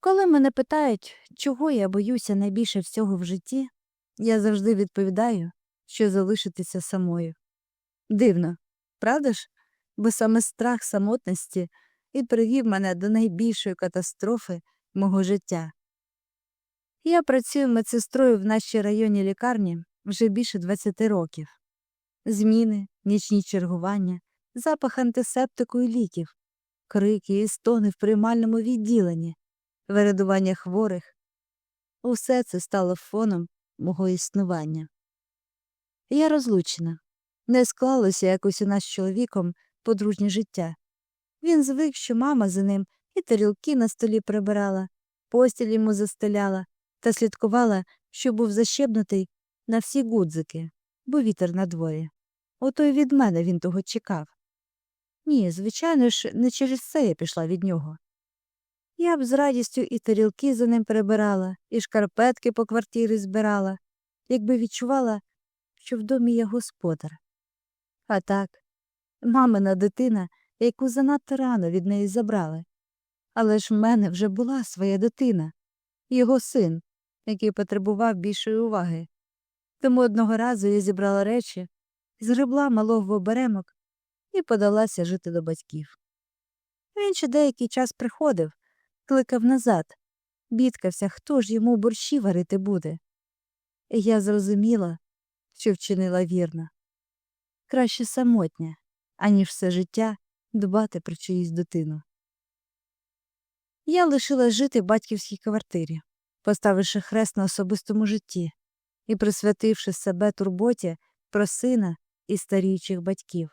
Коли мене питають, чого я боюся найбільше всього в житті, я завжди відповідаю, що залишитися самою. Дивно, правда ж? Бо саме страх самотності і привів мене до найбільшої катастрофи мого життя. Я працюю медсестрою в нашій районній лікарні вже більше 20 років. Зміни, нічні чергування, запах антисептику і ліків, крики і стони в приймальному відділенні, вередування хворих. Усе це стало фоном мого існування. Я розлучена. Не склалося якось у нас з чоловіком подружнє життя. Він звик, що мама за ним і тарілки на столі прибирала, постіль йому застеляла та слідкувала, що був защебнутий на всі гудзики, бо вітер на дворі. Ото й від мене він того чекав. Ні, звичайно ж, не через це я пішла від нього. Я б з радістю і тарілки за ним прибирала, і шкарпетки по квартирі збирала, якби відчувала, що в домі є господар. А так, мамина дитина, яку занадто рано від неї забрали. Але ж в мене вже була своя дитина, його син, який потребував більшої уваги. Тому одного разу я зібрала речі, згребла малого оберемок і подалася жити до батьків. Він ще деякий час приходив, кликав назад, бідкався, хто ж йому борщі варити буде. І я зрозуміла, що вчинила вірно. Краще самотня, аніж все життя дбати про чиюсь дитину. Я лишила жити в батьківській квартирі, поставивши хрест на особистому житті і присвятивши себе турботі про сина і старіючих батьків.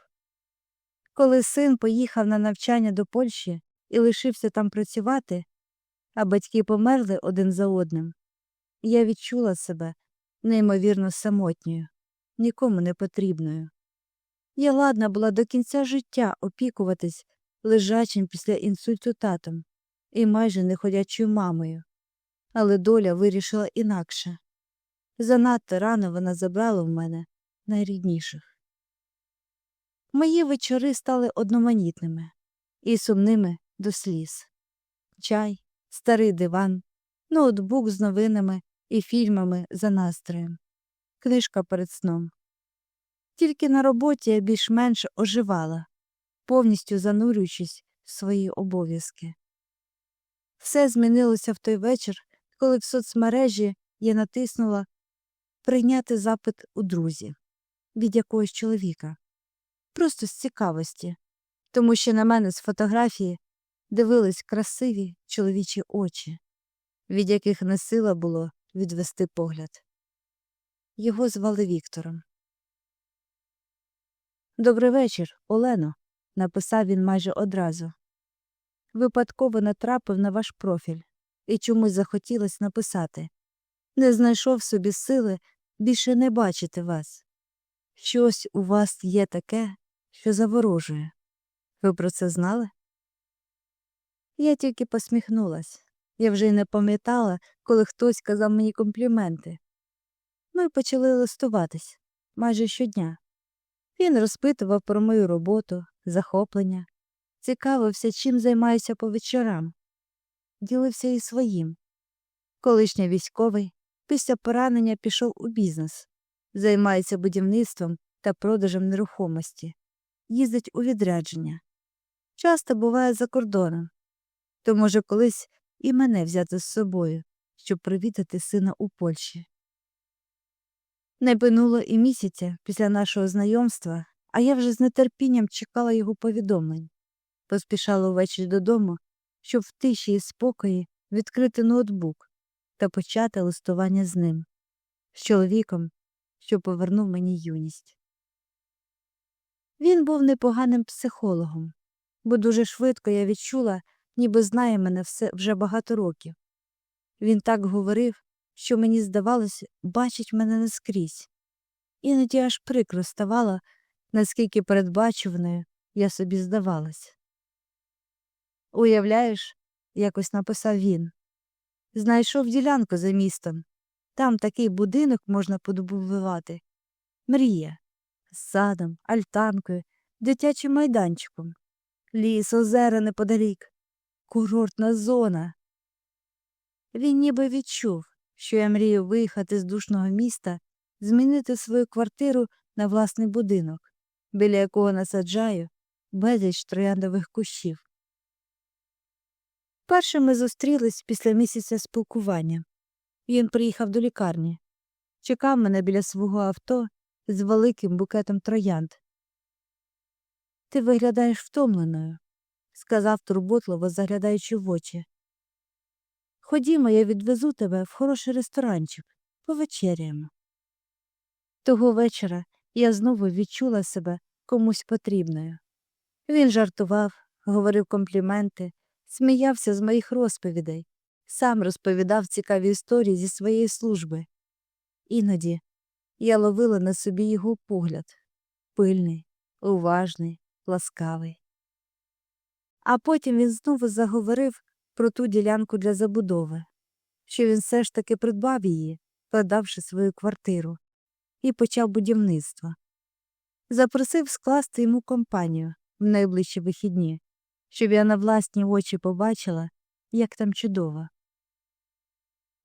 Коли син поїхав на навчання до Польщі і лишився там працювати, а батьки померли один за одним, я відчула себе неймовірно самотньою, нікому не потрібною. Я ладна була до кінця життя опікуватись лежачим після інсульту татом і майже неходячою мамою, але доля вирішила інакше. Занадто рано вона забрала в мене найрідніших. Мої вечори стали одноманітними і сумними до сліз. Чай, старий диван, ноутбук з новинами і фільмами за настроєм, книжка перед сном. Тільки на роботі я більш-менш оживала, повністю занурюючись в свої обов'язки. Все змінилося в той вечір, коли в соцмережі я натиснула прийняти запит у друзі від якогось чоловіка. Просто з цікавості, тому що на мене з фотографії дивились красиві чоловічі очі, від яких не сила було відвести погляд. Його звали Віктором. Добрий вечір, Олено, написав він майже одразу. Випадково натрапив на ваш профіль і чомусь захотілось написати. Не знайшов собі сили більше не бачити вас. Щось у вас є таке, що заворожує. Ви про це знали? Я тільки посміхнулась. Я вже й не пам'ятала, коли хтось казав мені компліменти. Ми почали листуватись майже щодня. Він розпитував про мою роботу, захоплення, цікавився, чим займаюся по вечорам, ділився і своїм. Колишній військовий після поранення пішов у бізнес, займається будівництвом та продажем нерухомості, їздить у відрядження. Часто буває за кордоном, то може колись і мене взяти з собою, щоб привітати сина у Польщі. Не минуло і місяця після нашого знайомства, а я вже з нетерпінням чекала його повідомлень. Поспішала увечері додому, щоб в тиші і спокої відкрити ноутбук та почати листування з ним, з чоловіком, що повернув мені юність. Він був непоганим психологом, бо дуже швидко я відчула, ніби знає мене все вже багато років. Він так говорив, що мені здавалось, бачить мене наскрізь. Іноді аж прикро ставало, наскільки передбачуваною я собі здавалась. Уявляєш, якось написав він. Знайшов ділянку за містом. Там такий будинок можна подобувати. Мрія. З садом, альтанкою, дитячим майданчиком, ліс, озера неподалік, курортна зона. Він ніби відчув, що я мрію виїхати з душного міста, змінити свою квартиру на власний будинок, біля якого насаджаю безліч трояндових кущів. Перше ми зустрілись після місяця спілкування. Він приїхав до лікарні, чекав мене біля свого авто з великим букетом троянд. Ти виглядаєш втомленою, сказав турботливо, заглядаючи в очі. Ходімо, я відвезу тебе в хороший ресторанчик, повечеряємо. Того вечора я знову відчула себе комусь потрібною. Він жартував, говорив компліменти, сміявся з моїх розповідей, сам розповідав цікаві історії зі своєї служби. Іноді я ловила на собі його погляд пильний, уважний, ласкавий. А потім він знову заговорив про ту ділянку для забудови, що він все ж таки придбав її, продавши свою квартиру, і почав будівництво. Запросив скласти йому компанію в найближчі вихідні, щоб я на власні очі побачила, як там чудово.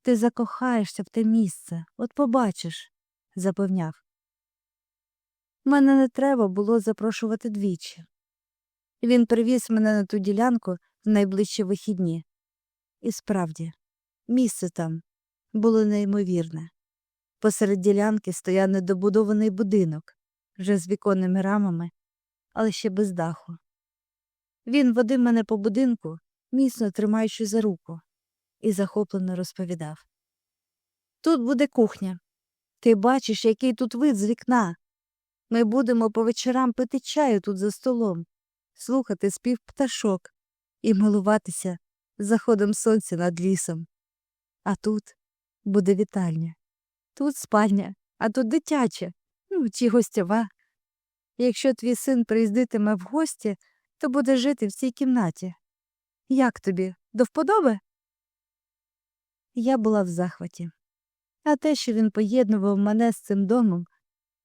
Ти закохаєшся в те місце, от побачиш, запевняв. Мене не треба було запрошувати двічі. Він привіз мене на ту ділянку в найближчі вихідні. І справді, місце там було неймовірне. Посеред ділянки стояв недобудований будинок, вже з віконними рамами, але ще без даху. Він водив мене по будинку, міцно тримаючи за руку, і захоплено розповідав. Тут буде кухня. Ти бачиш, який тут вид з вікна. Ми будемо по вечорам пити чаю тут за столом, слухати спів пташок і милуватися заходом сонця над лісом. А тут буде вітальня, тут спальня, а тут дитяча, ну чи гостєва. Якщо твій син приїздитиме в гості, то буде жити в цій кімнаті. Як тобі, до вподоби? Я була в захваті. А те, що він поєднував мене з цим домом,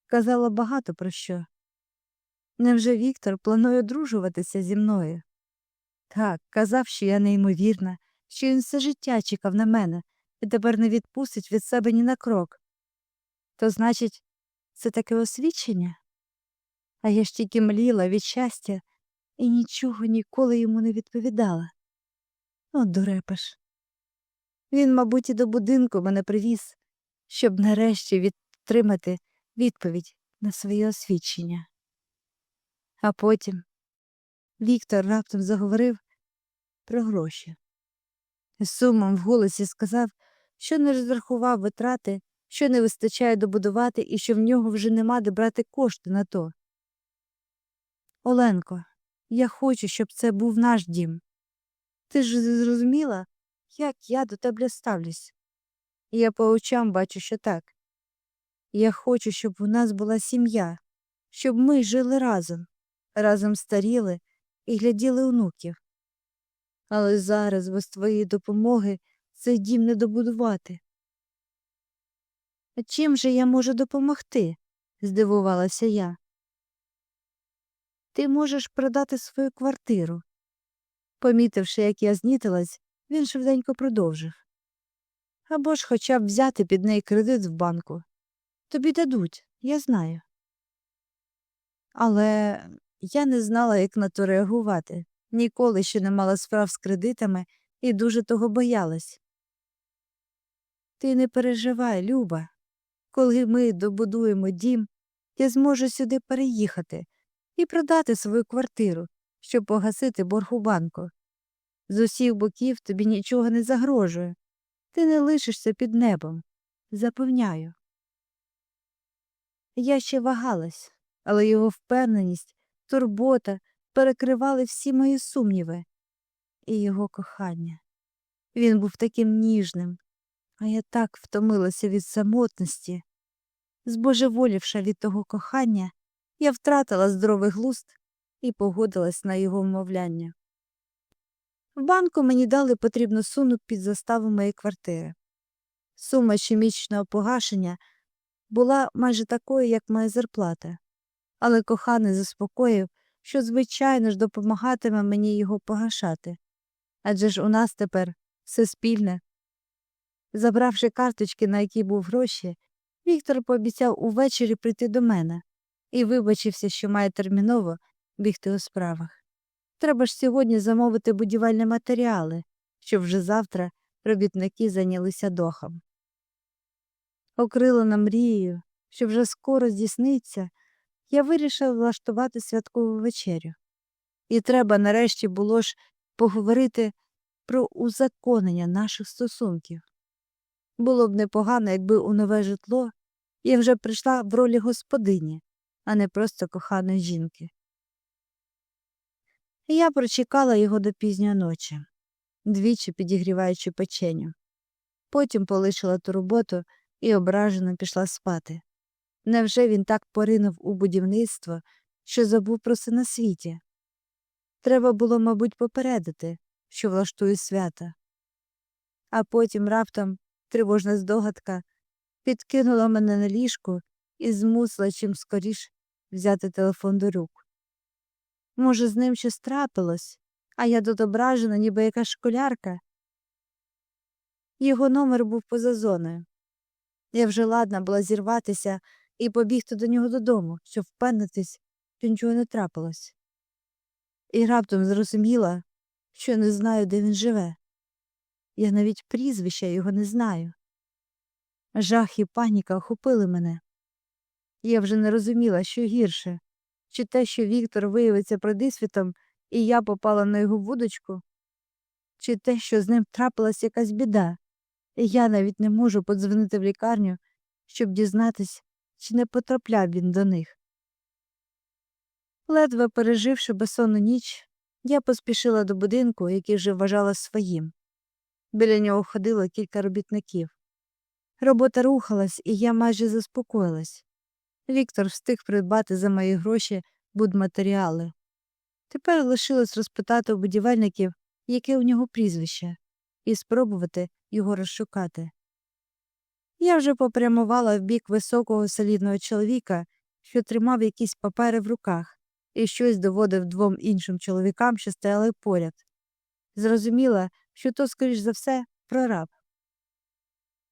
казало багато про що. Невже Віктор планує одружуватися зі мною? Так, казав, що я неймовірна, що він все життя чекав на мене і тепер не відпустить від себе ні на крок. То, значить, це таке освічення? А я ж тільки мліла від щастя і нічого ніколи йому не відповідала. От дурепеш. Він, мабуть, і до будинку мене привіз, щоб нарешті відтримати відповідь на своє освідчення. А потім Віктор раптом заговорив про гроші. З сумом в голосі сказав, що не розрахував витрати, що не вистачає добудувати і що в нього вже нема де брати кошти на то. Оленко, я хочу, щоб це був наш дім. Ти ж зрозуміла, як я до тебе ставлюсь. Я по очам бачу, що так. Я хочу, щоб у нас була сім'я, щоб ми жили разом, разом старіли і гляділи онуків. Але зараз без твоєї допомоги цей дім не добудувати. Чим же я можу допомогти? здивувалася я. Ти можеш продати свою квартиру. Помітивши, як я знітилась, він швиденько продовжив. Або ж хоча б взяти під неї кредит в банку. Тобі дадуть, я знаю. Але я не знала, як на то реагувати, ніколи ще не мала справ з кредитами і дуже того боялась. Ти не переживай, Люба. Коли ми добудуємо дім, я зможу сюди переїхати і продати свою квартиру, щоб погасити борг у банку. З усіх боків тобі нічого не загрожує. Ти не лишишся під небом. Запевняю. Я ще вагалась, але його впевненість, турбота перекривали всі мої сумніви і його кохання. Він був таким ніжним, а я так втомилася від самотності. Збожеволівши від того кохання, я втратила здоровий глузд і погодилась на його вмовляння. В банку мені дали потрібну суму під заставу моєї квартири. Сума щомісячного погашення була майже такою, як моя зарплата, але коханий заспокоїв, що, звичайно ж, допомагатиме мені його погашати. Адже ж у нас тепер все спільне, Забравши карточки, на які був гроші, Віктор пообіцяв увечері прийти до мене і вибачився, що має терміново бігти у справах. Треба ж сьогодні замовити будівельні матеріали, щоб вже завтра робітники зайнялися дохом. Окрилена мрією, що вже скоро здійсниться, я вирішив влаштувати святкову вечерю. І треба нарешті було ж поговорити про узаконення наших стосунків. Було б непогано, якби у нове житло я вже прийшла в ролі господині, а не просто коханої жінки. Я прочекала його до пізньої ночі, двічі підігріваючи печеню. Потім полишила ту роботу і ображено пішла спати. Невже він так поринув у будівництво, що забув про все на світі? Треба було, мабуть, попередити, що влаштую свята. А потім раптом тривожна здогадка підкинула мене на ліжку і змусила чим скоріш взяти телефон до рук. Може, з ним щось трапилось, а я тут ніби яка школярка. Його номер був поза зоною. Я вже ладна була зірватися і побігти до нього додому, щоб впевнитись, що нічого не трапилось. І раптом зрозуміла, що не знаю, де він живе. Я навіть прізвища його не знаю. Жах і паніка охопили мене. Я вже не розуміла, що гірше, чи те, що Віктор виявиться продисвітом, і я попала на його вудочку, чи те, що з ним трапилась якась біда, і я навіть не можу подзвонити в лікарню, щоб дізнатись, чи не потрапляв він до них. Ледве переживши безсонну ніч, я поспішила до будинку, який вже вважала своїм. Біля нього ходило кілька робітників. Робота рухалась, і я майже заспокоїлась. Віктор встиг придбати за мої гроші будматеріали. Тепер лишилось розпитати у будівельників, яке у нього прізвище, і спробувати його розшукати. Я вже попрямувала в бік високого солідного чоловіка, що тримав якісь папери в руках, і щось доводив двом іншим чоловікам, що стояли поряд. Зрозуміла, що то, скоріш за все, прораб.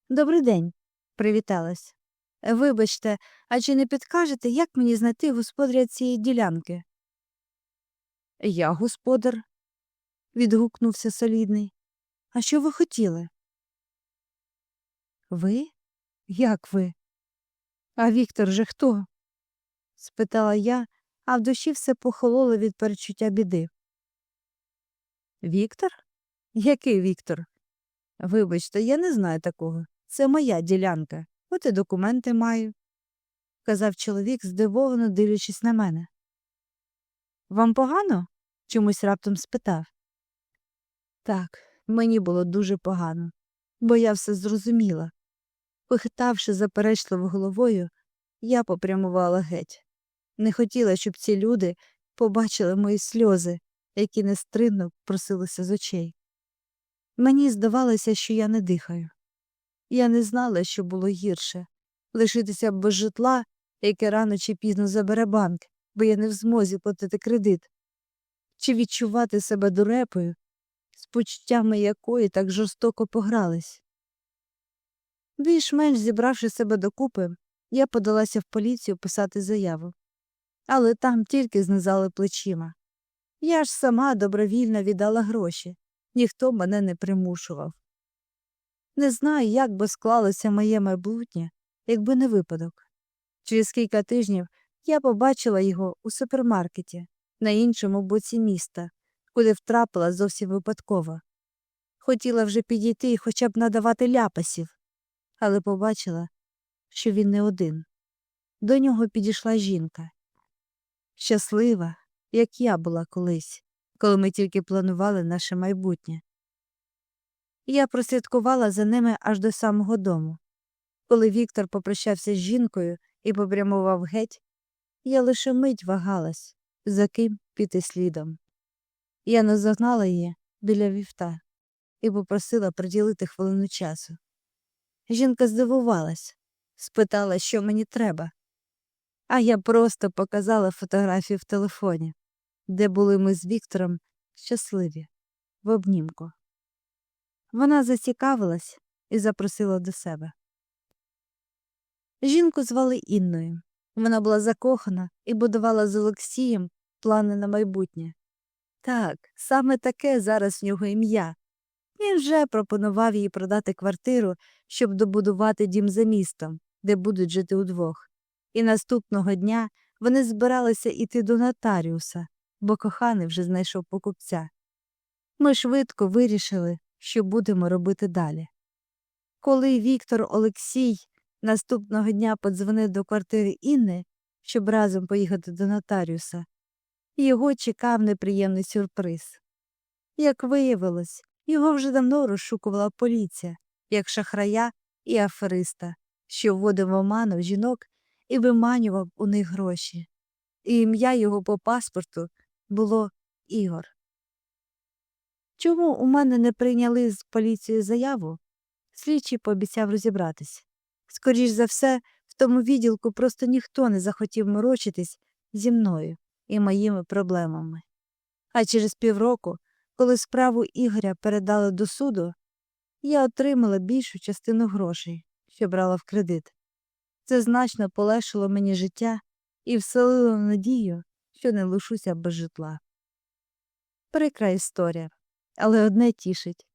Добрий день, привіталась. Вибачте, а чи не підкажете, як мені знайти господаря цієї ділянки? Я господар, відгукнувся солідний. А що ви хотіли? Ви? Як ви? А Віктор же хто? спитала я, а в душі все похололо від перечуття біди. Віктор? Який Віктор? Вибачте, я не знаю такого. Це моя ділянка, от і документи маю, казав чоловік, здивовано дивлячись на мене. Вам погано? чомусь раптом спитав. Так, мені було дуже погано, бо я все зрозуміла. Похитавши заперечливо головою, я попрямувала геть. Не хотіла, щоб ці люди побачили мої сльози, які нестримно просилися з очей. Мені здавалося, що я не дихаю. Я не знала, що було гірше лишитися без житла, яке рано чи пізно забере банк, бо я не в змозі платити кредит, чи відчувати себе дурепою, з почуттями якої так жорстоко погрались. Більш-менш зібравши себе докупи, я подалася в поліцію писати заяву. Але там тільки знизали плечима. Я ж сама добровільно віддала гроші, ніхто мене не примушував. Не знаю, як би склалося моє майбутнє, якби не випадок. Через кілька тижнів я побачила його у супермаркеті на іншому боці міста, куди втрапила зовсім випадково. Хотіла вже підійти і хоча б надавати ляпасів, але побачила, що він не один. До нього підійшла жінка. Щаслива, як я була колись, коли ми тільки планували наше майбутнє. Я прослідкувала за ними аж до самого дому. Коли Віктор попрощався з жінкою і попрямував геть, я лише мить вагалась, за ким піти слідом. Я наздогнала її біля вівта і попросила приділити хвилину часу. Жінка здивувалась, спитала, що мені треба. А я просто показала фотографію в телефоні, де були ми з Віктором щасливі в обнімку. Вона зацікавилась і запросила до себе. Жінку звали Інною. Вона була закохана і будувала з Олексієм плани на майбутнє. Так, саме таке зараз в нього ім'я. Він вже пропонував їй продати квартиру, щоб добудувати дім за містом, де будуть жити удвох. І наступного дня вони збиралися йти до нотаріуса, бо коханий вже знайшов покупця. Ми швидко вирішили, що будемо робити далі. Коли Віктор Олексій наступного дня подзвонив до квартири Інни, щоб разом поїхати до нотаріуса, його чекав неприємний сюрприз. Як виявилось, його вже давно розшукувала поліція, як шахрая і афериста, що вводив в оману жінок і виманював у них гроші. І ім'я його по паспорту було Ігор. Чому у мене не прийняли з поліцією заяву? Слідчий пообіцяв розібратись. Скоріш за все, в тому відділку просто ніхто не захотів морочитись зі мною і моїми проблемами. А через півроку, коли справу Ігоря передали до суду, я отримала більшу частину грошей, що брала в кредит. Це значно полегшило мені життя і вселило надію, що не лишуся без житла. Прикра історія, але одне тішить.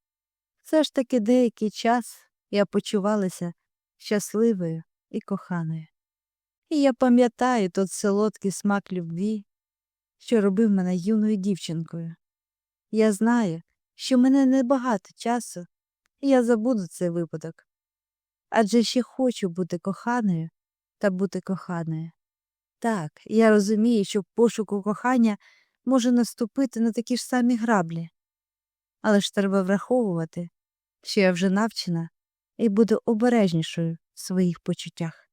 Все ж таки деякий час я почувалася щасливою і коханою. І я пам'ятаю тот солодкий смак любві, що робив мене юною дівчинкою. Я знаю, що в мене небагато часу, і я забуду цей випадок. Адже ще хочу бути коханою та бути коханою. Так, я розумію, що в пошуку кохання може наступити на такі ж самі граблі. Але ж треба враховувати, що я вже навчена і буду обережнішою в своїх почуттях.